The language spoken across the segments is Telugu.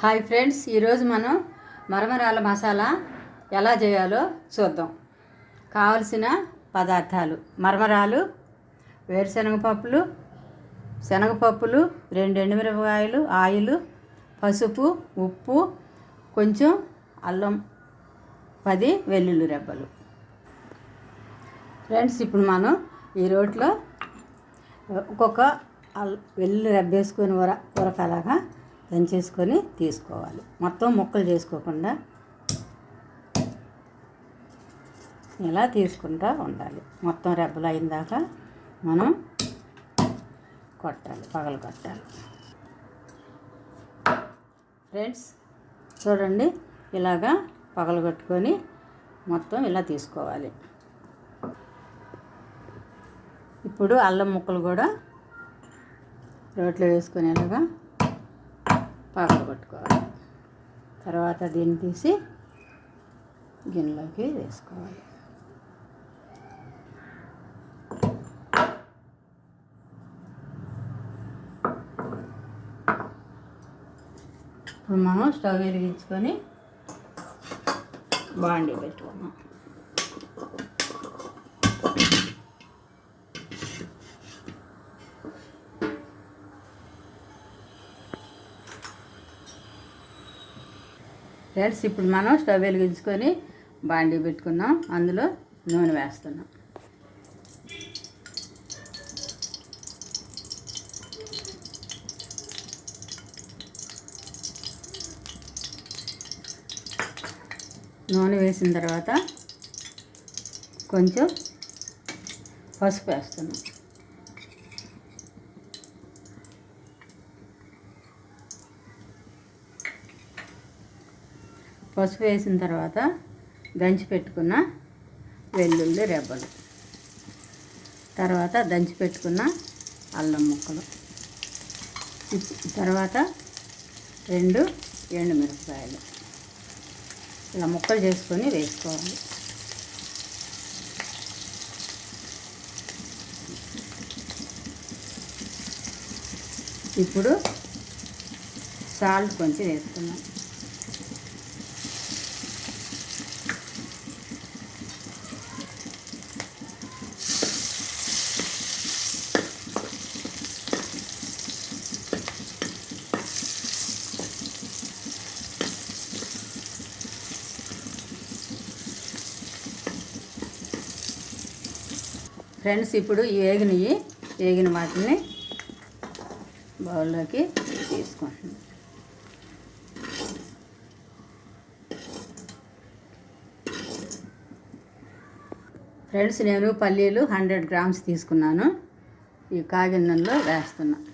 హాయ్ ఫ్రెండ్స్ ఈరోజు మనం మరమరాల మసాలా ఎలా చేయాలో చూద్దాం. కావలసిన పదార్థాలు మరమరాలు వేరుశనగ పప్పులు శనగపప్పులు రెండు ఎండుమిరపకాయలు ఆయిల్ పసుపు ఉప్పు కొంచెం అల్లం పది వెల్లుల్లి రెబ్బలు. ఫ్రెండ్స్ ఇప్పుడు మనం ఈ రోట్లో ఒక్కొక్క అల్ వెల్లుల్లి రెబ్బేసుకొని ఉర ఉరకలాగా దంచేసుకొని తీసుకోవాలి. మొత్తం ముక్కలు చేసుకోకుండా ఇలా తీసుకుంటూ ఉండాలి. మొత్తం రెబ్బలు అయిన దాకా మనం కొట్టాలి పగలు కొట్టాలి. ఫ్రెండ్స్ చూడండి ఇలాగా పగలగొట్టుకొని మొత్తం ఇలా తీసుకోవాలి. ఇప్పుడు అల్లం ముక్కలు కూడా రోట్లో వేసుకునేలాగా పాకలు కొట్టుకోవాలి తర్వాత దీన్ని తీసి గిన్నెలోకి వేసుకోవాలి. ఇప్పుడు మనం స్టవ్ వెలిగించుకొని బాండి పెట్టుకున్నాం ఫ్రెండ్స్ ఇప్పుడు మనం స్టవ్ వెలిగించుకొని బాండీ పెట్టుకున్నాం. అందులో నూనె వేస్తున్నాం. నూనె వేసిన తర్వాత కొంచెం పసుపు వేస్తున్నాం. పసుపు వేసిన తర్వాత దంచి పెట్టుకున్న వెల్లుల్లి రెబ్బలు. తర్వాత దంచి పెట్టుకున్న అల్లం ముక్కలు. తర్వాత రెండు ఎండుమిరపకాయలు. ఇలా ముక్కలు చేసుకొని వేసుకోవాలి. ఇప్పుడు సాల్ట్ కొంచెం వేసుకున్నాం ఫ్రెండ్స్ ఇప్పుడు వేగినవి ఏగినవి ఏగిన వాటిని బౌల్లోకి తీసుకుంటున్నాం. ఫ్రెండ్స్ నేను పల్లీలు హండ్రెడ్ గ్రామ్స్ తీసుకున్నాను. ఈ కాగిన్నంలో వేస్తున్నాను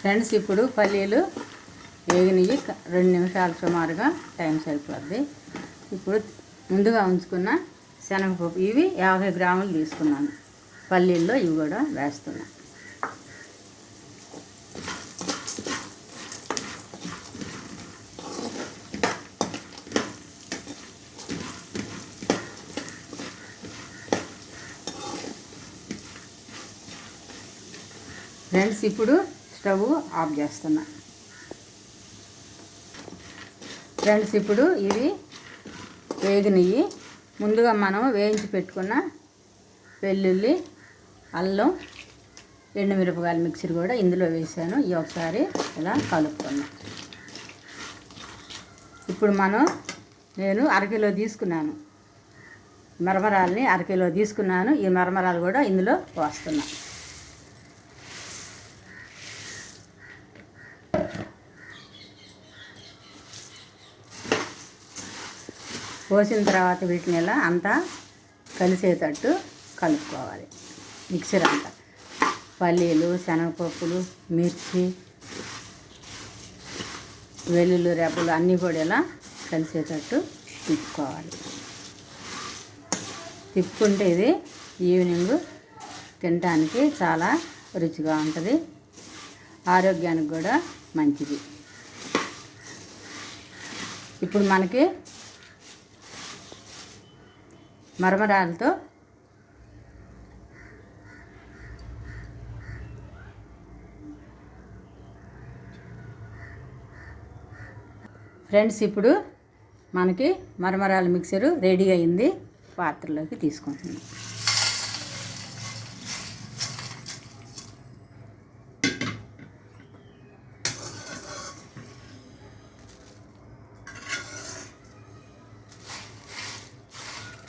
ఫ్రెండ్స్ ఇప్పుడు పల్లీలు వేగినవి రెండు నిమిషాలు సుమారుగా టైం సరిపోద్ది. ఇప్పుడు ముందుగా ఉంచుకున్న శనగపప్పు ఇవి యాభై గ్రాములు తీసుకున్నాను. పల్లీల్లో ఇవి కూడా వేస్తున్నాను ఫ్రెండ్స్ ఇప్పుడు స్టవ్ ఆఫ్ చేస్తున్నా. ఫ్రెండ్స్ ఇప్పుడు ఇవి వేగినవి ముందుగా మనం వేయించి పెట్టుకున్న వెల్లుల్లి అల్లం ఎండుమిరపకాయల మిక్సర్ కూడా ఇందులో వేసాను. ఈ ఒకసారి ఇలా కలుపుకున్నా ఇప్పుడు మనం నేను అరకిలో తీసుకున్నాను. మరమరాలని అరకిలో తీసుకున్నాను. ఈ మరమరాలు కూడా ఇందులో పోస్తున్నాను పోసిన తర్వాత వీటిని ఇలా అంతా కలిసేటట్టు కలుపుకోవాలి. మిక్సర్ అంతా. పల్లీలు శనగపప్పులు మిర్చి వెల్లుల్లి రేపలు అన్నీ కూడా ఇలా కలిసేటట్టు తిప్పుకోవాలి. తిప్పుకుంటే ఇది ఈవినింగ్ తినడానికి చాలా రుచిగా ఉంటుంది. ఆరోగ్యానికి కూడా మంచిది. ఇప్పుడు మనకి మరమరాలతో ఫ్రెండ్స్ ఇప్పుడు మనకి మరమరాల మిక్సరు రెడీ అయింది. పాత్రలోకి తీసుకుంటున్నాం.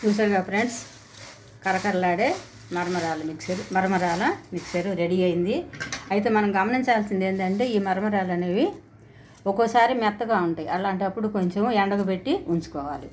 చూసారుగా ఫ్రెండ్స్? కరకరలాడే మరమరాల మిక్సర్ మరమరాల మిక్సర్ రెడీ అయింది. అయితే మనం గమనించాల్సింది ఏంటంటే ఈ మరమరాలు అనేవి ఒక్కోసారి మెత్తగా ఉంటాయి. అలాంటప్పుడు కొంచెం ఎండకు పెట్టి ఉంచుకోవాలి.